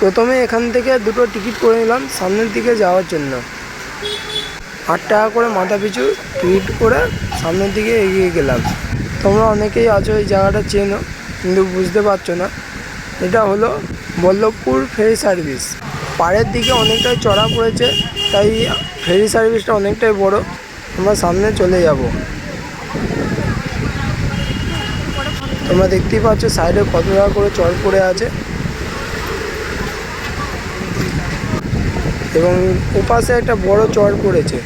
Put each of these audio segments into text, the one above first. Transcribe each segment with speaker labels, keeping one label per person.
Speaker 1: প্রথমে এখান থেকে দুটো টিকিট করে নিলাম সামনের দিকে যাওয়ার জন্য। আট টাকা করে মাথা পিছু টিকিট করে সামনের দিকে এগিয়ে গেলাম। তোমরা অনেকেই আছো এই জায়গাটা চেনো, কিন্তু বুঝতে পারছ না। এটা হলো বল্লভপুর ফেরি সার্ভিস। পাড়ের দিকে অনেকটাই চড়া পড়েছে, তাই ফেরি সার্ভিসটা অনেকটাই বড়। আমরা সামনে চলে যাব। তোমরা দেখতেই পাচ্ছ সাইডে কত টাকা করে চড় পড়ে আছে। এবং ওপাশে একটা বড় চর পড়েছে।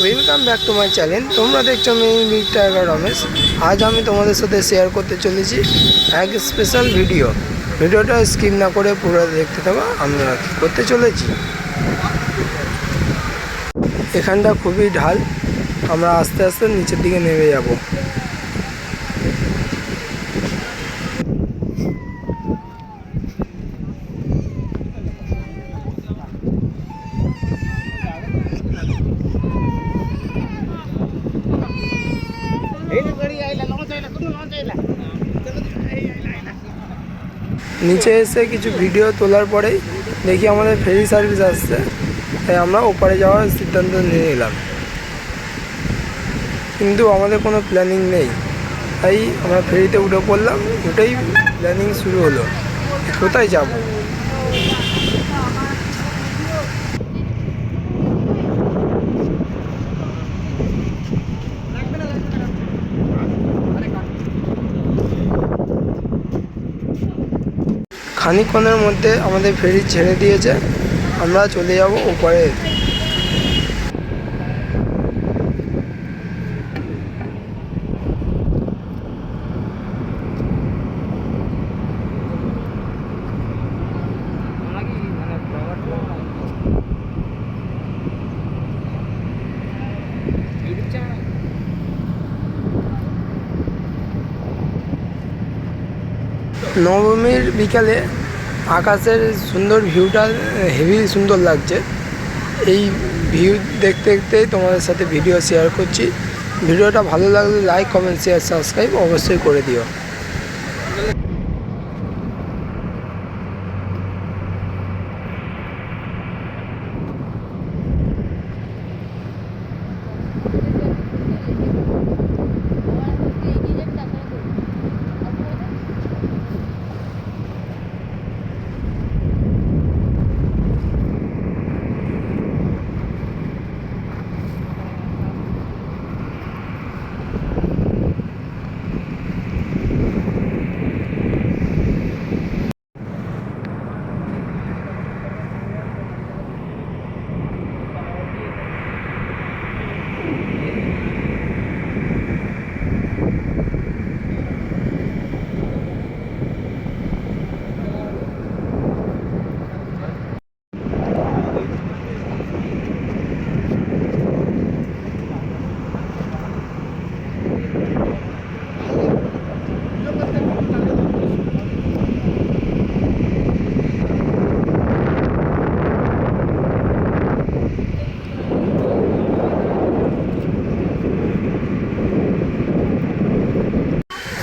Speaker 1: Welcome back to my channel তোমরা দেখছ আমি বিগ টাইগার রমেশ। আজ আমি তোমাদের সাথে শেয়ার করতে চলেছি এক স্পেশাল ভিডিও ভিডিওটা স্কিপ না করে পুরো দেখতে থাকো, আমরা করতে চলেছি? এখানটা খুবই ঢাল। আমরা আস্তে আস্তে নিচের দিকে নেমে যাব। নিচে এসে কিছু ভিডিও তোলার পরেই দেখি আমাদের ফেরি সার্ভিস আসছে। তাই আমরা ওপারে যাওয়ার সিদ্ধান্ত নিয়ে নিলাম। কিন্তু আমাদের কোনো প্ল্যানিং নেই। তাই আমরা ফেরিতে উঠে পড়লাম। ওটাই প্ল্যানিং শুরু হলো। কোথায় যাব? খানিকক্ষণের মধ্যে আমাদের ফেরি ছেড়ে দিয়েছে। আমরা চলে যাব ওপারে। নবমীর বিকালে আকাশের সুন্দর ভিউটা হেভি সুন্দর লাগছে। এই ভিউ দেখতে দেখতেই তোমাদের সাথে ভিডিও শেয়ার করছি। ভিডিওটা ভালো লাগলে লাইক কমেন্ট শেয়ার সাবস্ক্রাইব অবশ্যই করে দিও।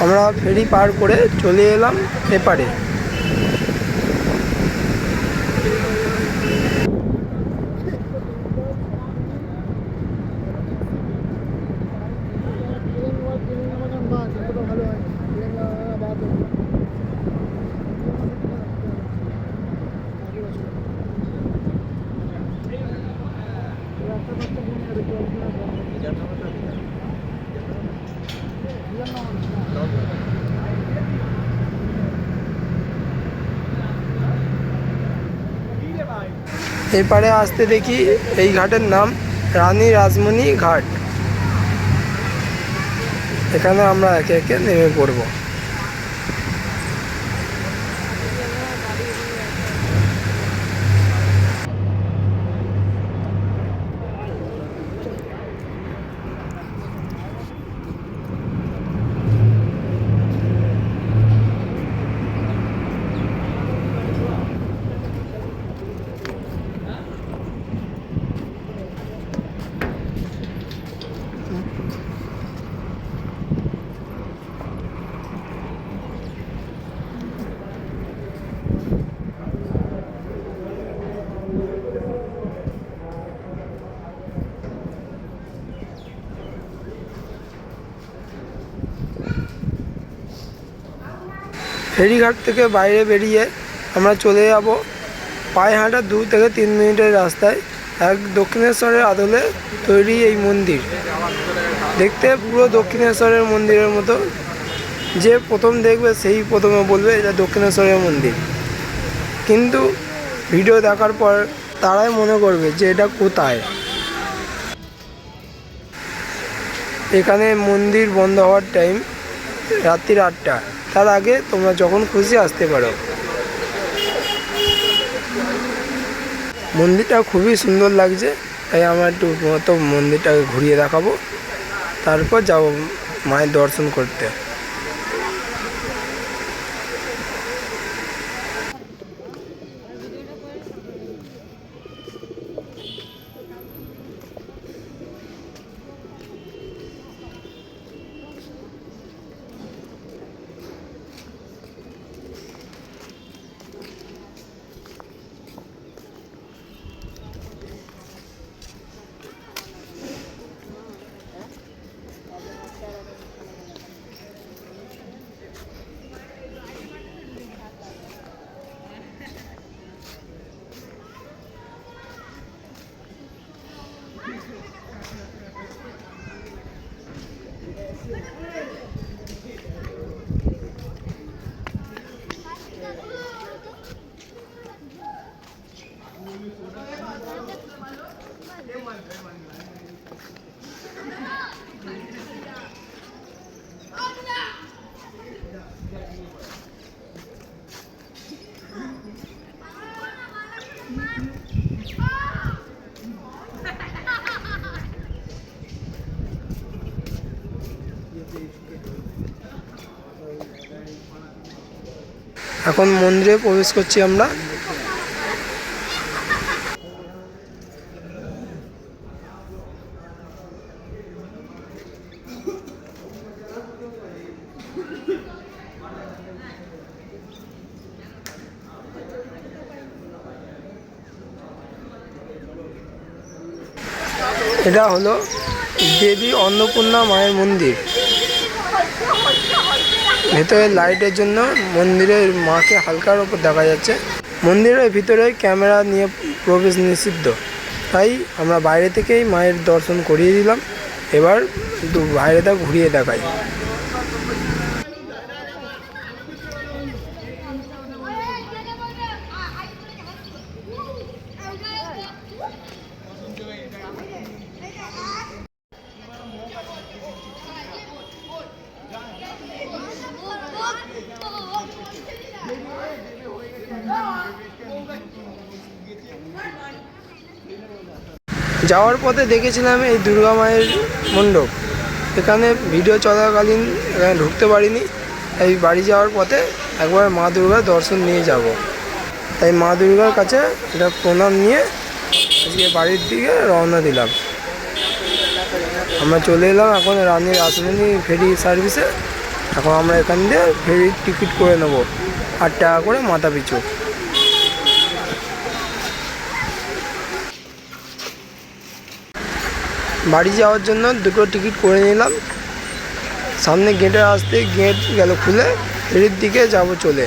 Speaker 1: আমরা ফেরি পার করে চলে এলাম এপারে। এপারে আসতে দেখি এই ঘাটের নাম রানী রাজমণি ঘাট। এখানে আমরা একে একে নেমে পড়ব। ফেরিঘাট থেকে বাইরে বেরিয়ে আমরা চলে যাব পায়ে হাঁটা দু থেকে তিন মিনিটের রাস্তায় এক দক্ষিণেশ্বরের আদলে তৈরি এই মন্দির। দেখতে পুরো দক্ষিণেশ্বরের মন্দিরের মতো। যে প্রথম দেখবে সেই প্রথমে বলবে এটা দক্ষিণেশ্বরের মন্দির। কিন্তু ভিডিও দেখার পর তারাই মনে করবে যে এটা কোথায়? এখানে মন্দির বন্ধ হওয়ার টাইম রাত্রির আটটা। তার আগে তোমরা যখন খুশি আসতে পারো। মন্দিরটা খুবই সুন্দর লাগছে, তাই আমার একটু মতো মন্দিরটাকে ঘুরিয়ে দেখাবো। তারপর যাব মায়ের দর্শন করতে। Thank you. এখন মন্দিরে প্রবেশ করছি আমরা। এটা হলো দেবী অন্নপূর্ণা মায়ের মন্দির। ভেতরে লাইটের জন্য মন্দিরের মাকে হালকার ওপর দেখা যাচ্ছে। মন্দিরের ভিতরে ক্যামেরা নিয়ে প্রবেশ নিষিদ্ধ। তাই আমরা বাইরে থেকেই মায়ের দর্শন করিয়ে দিলাম। এবার বাইরেটা ঘুরিয়ে দেখাই। যাওয়ার পথে দেখেছিলাম এই দুর্গা মায়ের মণ্ডপ। এখানে ভিডিও চলাকালীন এখানে ঢুকতে পারিনি। এই বাড়ি যাওয়ার পথে একবার মা দুর্গার দর্শন নিয়ে যাব। তাই মা দুর্গার কাছে এটা প্রণাম নিয়ে আজকে বাড়ির দিকে রওনা দিলাম। আমরা চলে এলাম এখন রানীর আসমনি ফেরি সার্ভিসে। এখন আমরা এখান দিয়ে ফেরির টিকিট করে নেব। আট টাকা করে মাথা পিছু বাড়ি যাওয়ার জন্য দুটো টিকিট করে নিলাম। সামনে গেটে আসতে গেট গেল খুলে, এর দিকে যাব চলে।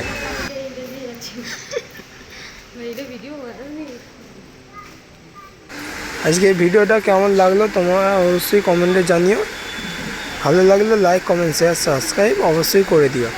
Speaker 1: আজকে ভিডিওটা কেমন লাগল তোমরা অবশ্যই কমেন্টে জানিও। ভালো লাগলে লাইক কমেন্ট শেয়ার সাবস্ক্রাইব অবশ্যই করে দিও।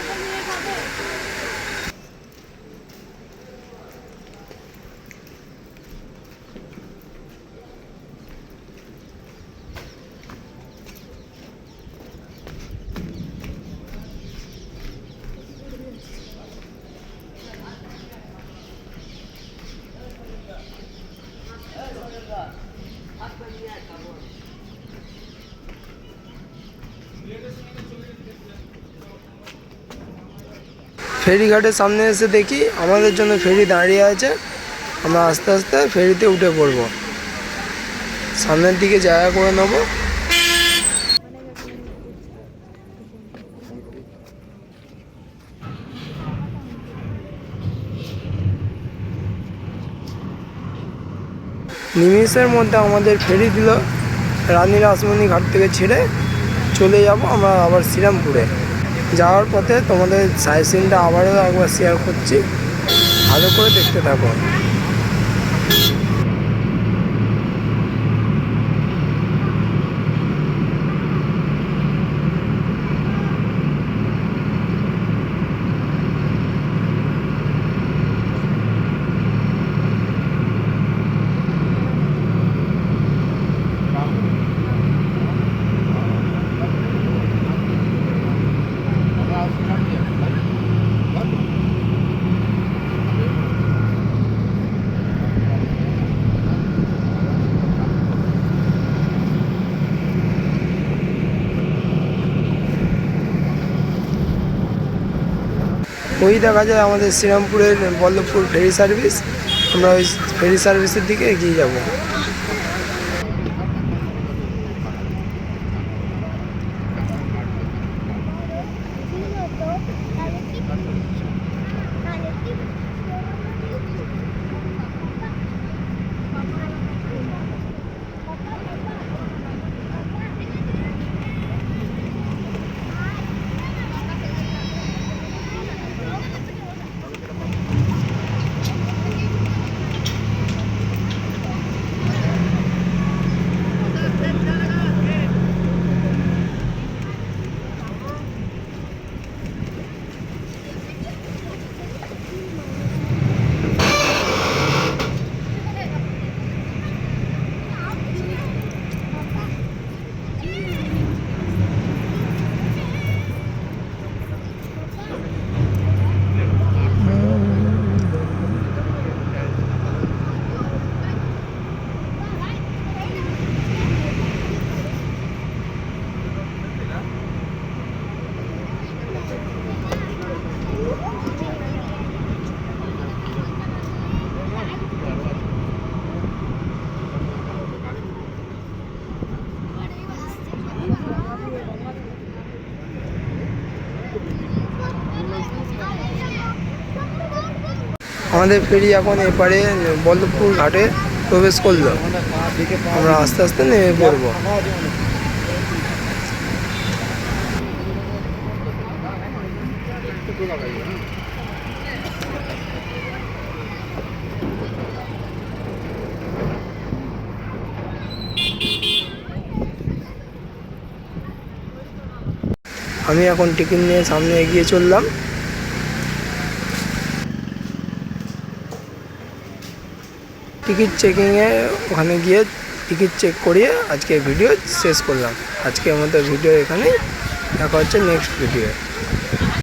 Speaker 1: ফেরিঘাটের সামনে এসে দেখি আমাদের জন্য ফেরি দাঁড়িয়ে আছে। আমরা আস্তে আস্তে ফেরিতে উঠে পড়ব। সামনের দিকে জায়গা করে নেব। নিমিষের মধ্যে আমাদের ফেরি দিল। রানীর আসমনি ঘাট থেকে ছেড়ে চলে যাব আমরা আবার শ্রীরামপুরে। যাওয়ার পথে তোমাদের সাইসিনটা আবারও একবার শেয়ার করছি। ভালো করে দেখতে থাকো। ওই দেখা যায় আমাদের শ্রীরামপুরের বল্লভপুর ফেরি সার্ভিস আমরা ওই ফেরি সার্ভিসের দিকে এগিয়ে যাব। আমাদের ফেরি এখন এপারে বল্লভপুর ঘাটে প্রবেশ করল। আমরা আস্তে আস্তে নেমে পড়ব। আমি এখন টিকিট নিয়ে সামনে এগিয়ে চললাম। টিকিট চেকিংয়ে ওখানে গিয়ে টিকিট চেক করিয়ে আজকে ভিডিও শেষ করলাম। আজকে আমাদের ভিডিও এখানে দেখা হচ্ছে নেক্সট ভিডিও